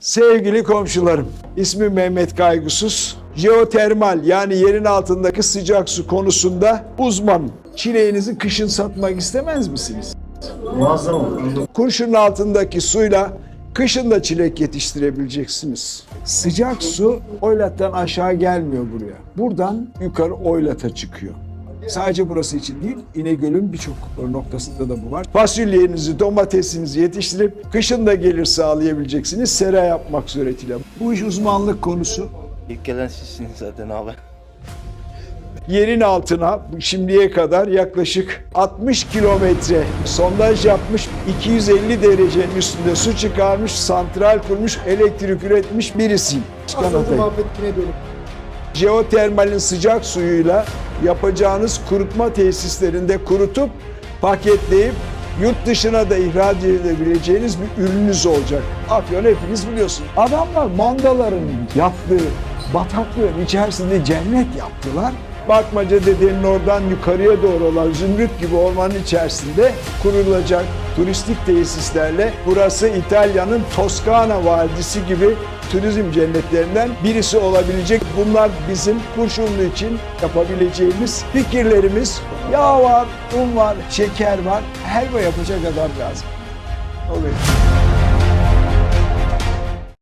Sevgili komşularım, ismim Mehmet Kaygusuz. Jeotermal yani yerin altındaki sıcak su konusunda uzmanım. Çileğinizi kışın satmak istemez misiniz? Muazzam olur. Kurşunun altındaki suyla kışın da çilek yetiştirebileceksiniz. Sıcak su Oylat'tan aşağı gelmiyor buraya. Buradan yukarı Oylat'a çıkıyor. Sadece burası için değil, İnegöl'ün birçok noktasında da bu var. Fasulyenizi, domatesinizi yetiştirip kışın da gelir sağlayabileceksiniz sera yapmak suretiyle. Bu iş uzmanlık konusu. İlk gelen sizsiniz zaten abi. Yerin altına şimdiye kadar yaklaşık 60 kilometre sondaj yapmış, 250 derecenin üstünde su çıkarmış, santral kurmuş, elektrik üretmiş birisiyim. Çıkan adayım. Jeotermalin sıcak suyuyla yapacağınız kurutma tesislerinde kurutup paketleyip yurt dışına da ihraç edebileceğiniz bir ürününüz olacak. Afyon hepiniz biliyorsunuz. Adamlar mandaların yaptığı bataklığın içerisinde cennet yaptılar. Bakmaca dedenin oradan yukarıya doğru olan zümrüt gibi ormanın içerisinde kurulacak turistik tesislerle burası İtalya'nın Toskana Vadisi gibi turizm cennetlerinden birisi olabilecek. Bunlar bizim Kurşunlu için yapabileceğimiz fikirlerimiz. Yağ var, un var, şeker var. Helva yapacak adam lazım. Oluyor.